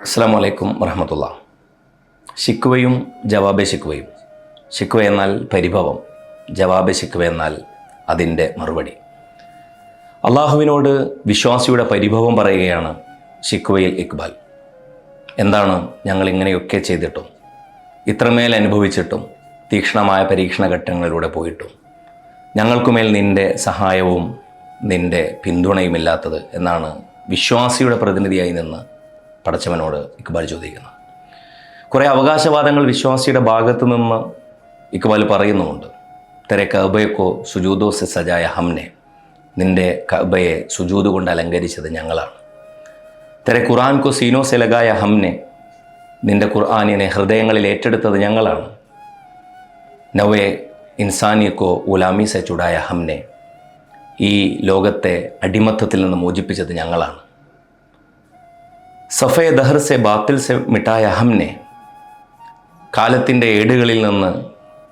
അസ്സാം വലൈക്കും വറഹമത്തുള്ള ശിക്കുവയും ജവാബെ ശിക്കുവയും ശിക്കുവ എന്നാൽ പരിഭവം ജവാബെ ശിക്കുവ എന്നാൽ അതിന്റെ മറുപടി. അള്ളാഹുവിനോട് വിശ്വാസിയുടെ പരിഭവം പറയുകയാണ് ശിക്കുവയിൽ ഇക്ബാൽ എന്താണ് ഞങ്ങൾ ഇങ്ങനെയൊക്കെ ചെയ്തിട്ടും ഇത്രമേൽ അനുഭവിച്ചിട്ടും തീക്ഷ്ണമായ പരീക്ഷണ ഘട്ടങ്ങളിലൂടെ പോയിട്ടും ഞങ്ങൾക്കുമേൽ നിന്റെ സഹായവും നിന്റെ പിന്തുണയുമില്ലാത്തത് എന്നാണ് വിശ്വാസിയുടെ പ്രതിനിധിയായി നിന്ന് പടച്ചവനോട് ഇക്ബാൽ ചോദിക്കുന്നു. കുറേ അവകാശവാദങ്ങൾ വിശ്വാസിയുടെ ഭാഗത്തു നിന്ന് ഇക്ബാൽ പറയുന്നുമുണ്ട്. തെരെ കബയക്കോ സുജൂദോ സെ സജായ ഹംനെ. നിന്റെ കബയെ സുജൂദ് കൊണ്ട് അലങ്കരിച്ചത് ഞങ്ങളാണ്. തെരെ ഖുർആൻ കോ സീനോ സെ ലഗായ ഹംനെ. നിന്റെ ഖുർആാനിനെ ഹൃദയങ്ങളിൽ ഏറ്റെടുത്തത് ഞങ്ങളാണ്. നവേ ഇൻസാനിയക്കോ ഉലാമി സെ ചുടായ ഹംനെ. ഈ ലോകത്തെ അടിമത്തത്തിൽ നിന്ന് മോചിപ്പിച്ചത് ഞങ്ങളാണ്. സഫേ ദഹർ സെ ബാത്തിൽ സെ മിഠായ അഹംനെ കാലത്തിന്റെ ഏടുകളിൽ നിന്ന്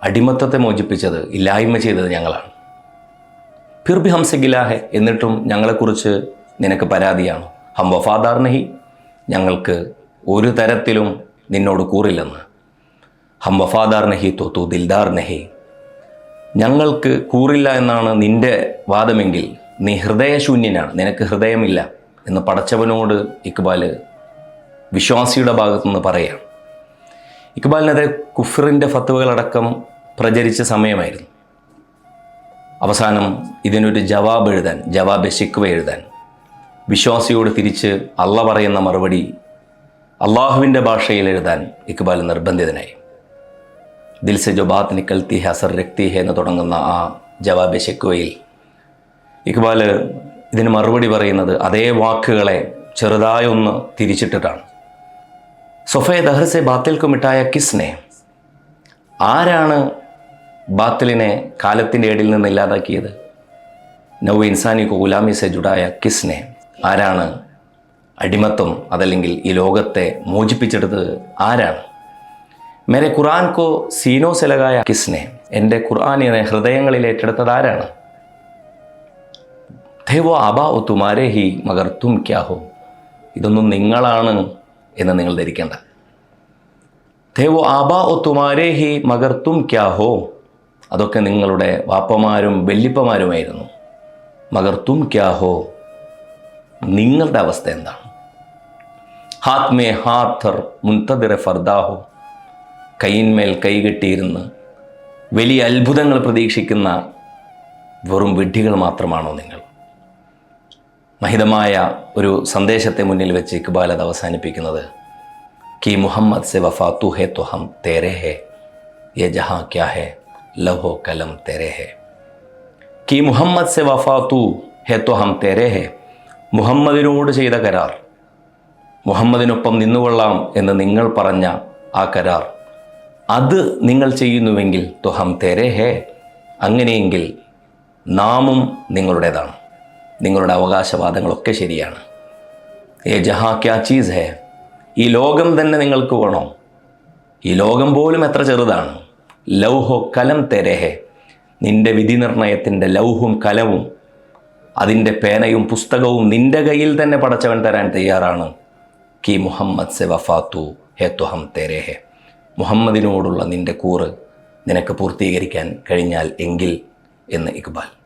അടിമത്തത്തെ മോചിപ്പിച്ചത് ഇല്ലായ്മ ചെയ്തത് ഞങ്ങളാണ്. ഫിർബി ഹംസ ഗിലാഹെ എന്നിട്ടും ഞങ്ങളെക്കുറിച്ച് നിനക്ക് പരാതിയാണ്. ഹം വഫാദാർ നഹി ഞങ്ങൾക്ക് ഒരു തരത്തിലും നിന്നോട് കൂറില്ലെന്ന്. ഹം വഫാദാർ നഹി തോ തു ദിൽദാർ നഹി. ഞങ്ങൾക്ക് കൂറില്ല എന്നാണ് നിന്റെ വാദമെങ്കിൽ നീ ഹൃദയശൂന്യനാണ് നിനക്ക് ഹൃദയമില്ല. എന്ന് പടച്ചവനോട് ഇക്ബാൽ വിശ്വാസിയുടെ ഭാഗത്തുനിന്ന് പറയുകയാണ്. ഇക്ബാലിനെതിരെ കുഫറിന്റെ ഫത്തുവകളടക്കം പ്രചരിച്ച സമയമായിരുന്നു. അവസാനം ഇതിനൊരു ജവാബ് എഴുതാൻ ജവാബ് ശിക്വ എഴുതാൻ വിശ്വാസിയോട് തിരിച്ച് അള്ള പറയുന്ന മറുപടി അള്ളാഹുവിന്റെ ഭാഷയിൽ എഴുതാൻ ഇക്ബാൽ നിർബന്ധിതനായി. ദിൽ സെ ജോ ബാത്ത് നിക്കൽത്തി ഹസർ രക്തി എന്ന് തുടങ്ങുന്ന ആ ജവാബ് ശിക്വയിൽ ഇക്ബാൽ ഇതിന് മറുപടി പറയുന്നത് അതേ വാക്കുകളെ ചെറുതായൊന്ന് തിരിച്ചിട്ടിട്ടാണ്. സൊഫയെ ദഹർസെ ബാത്തിൽക്ക് മിട്ടായ കിസ്നെ. ആരാണ് ബാത്തിലിനെ കാലത്തിന്റെ ഏടിൽ നിന്ന് ഇല്ലാതാക്കിയത്? നവ് ഇൻസാനിക്ക് ഗുലാമി സെ ജുഡായ കിസ്നെ. ആരാണ് അടിമത്തം അതല്ലെങ്കിൽ ഈ ലോകത്തെ മോചിപ്പിച്ചെടുത്തത് ആരാണ്? മേരെ ഖുർആൻ കോ സീനോ സെലകായ കിസ്നെ. എന്റെ ഖുർആാനിനെ ഹൃദയങ്ങളിൽ ഏറ്റെടുത്തത് ആരാണ്? ഥേ വോ അബാ തുമാരെ ഹി മകർ തും ക്യാ ഹോ? ഇതൊന്നും നിങ്ങളാണ് എന്ന് നിങ്ങൾ ധരിക്കേണ്ട. തേ വോ ആബാ ഒ തുമാരേ ഹി മകർ തും ക്യാ ഹോ? അതൊക്കെ നിങ്ങളുടെ വാപ്പമാരും വെല്ലിപ്പമാരുമായിരുന്നു മകർ തും ക്യാ ഹോ? നിങ്ങളുടെ അവസ്ഥ എന്താണ്? ഹാത് മേ ഹാത്തർ മുൻതദിറ ഫർദാഹോ കൈയിന്മേൽ കൈകെട്ടിയിരുന്ന് വലിയ അത്ഭുതങ്ങൾ പ്രതീക്ഷിക്കുന്ന വെറും വിഡ്ഢികൾ മാത്രമാണോ നിങ്ങൾ? മഹിതമായ ഒരു സന്ദേശത്തെ മുന്നിൽ വെച്ച് ഇക്ബാൽ അത് അവസാനിപ്പിക്കുന്നത്. കി മുഹമ്മദ് സെ വഫാത്തു ഹെ ഹം തേരെ ഹെ യെ ജഹാ ക്യാ ഹെ ലഹോ കലം തേരെ ഹെ. കി മുഹമ്മദ് സെ വഫാത്തു ഹെ ഹം തേരെ ഹെ മുഹമ്മദിനോട് ചെയ്ത കരാർ. മുഹമ്മദിനൊപ്പം നിന്നുകൊള്ളാം എന്ന് നിങ്ങൾ പറഞ്ഞ ആ കരാർ. അത് നിങ്ങൾ ചെയ്യുന്നുവെങ്കിൽ ത്വഹം തേരെ ഹേ അങ്ങനെയെങ്കിൽ നാമും നിങ്ങളുടേതാണ്. നിങ്ങളുടെ അവകാശവാദങ്ങളൊക്കെ ശരിയാണ്. ഏ ജഹാ ക്യാ ചീസ് ഹേ? ഈ ലോകം തന്നെ നിങ്ങൾക്ക് വേണോ? ഈ ലോകം പോലും എത്ര ചെറുതാണ്? ലൗഹോ കലം തെരഹേ നിന്റെ വിധി നിർണയത്തിന്റെ ലൗഹും കലവും അതിന്റെ പേനയും പുസ്തകവും നിന്റെ കയ്യിൽ തന്നെ പടച്ചവൻ തരാൻ തയ്യാറാണ്. കി മുഹമ്മദ് സെ വഫാത്തു ഹേ തുഹം തെരേഹെ മുഹമ്മദിനോടുള്ള നിന്റെ കൂറ് നിനക്ക് പൂർത്തീകരിക്കാൻ കഴിഞ്ഞാൽ എങ്കിൽ എന്ന് ഇക്ബാൽ.